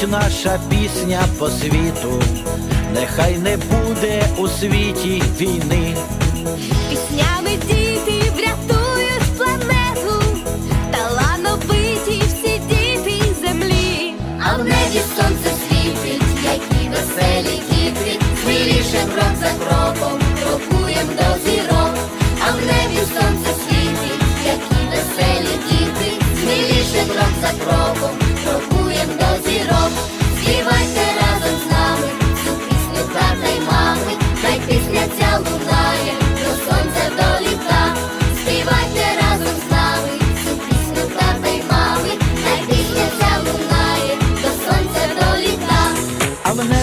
летить наша пісня по світу, нехай не буде у світі війни.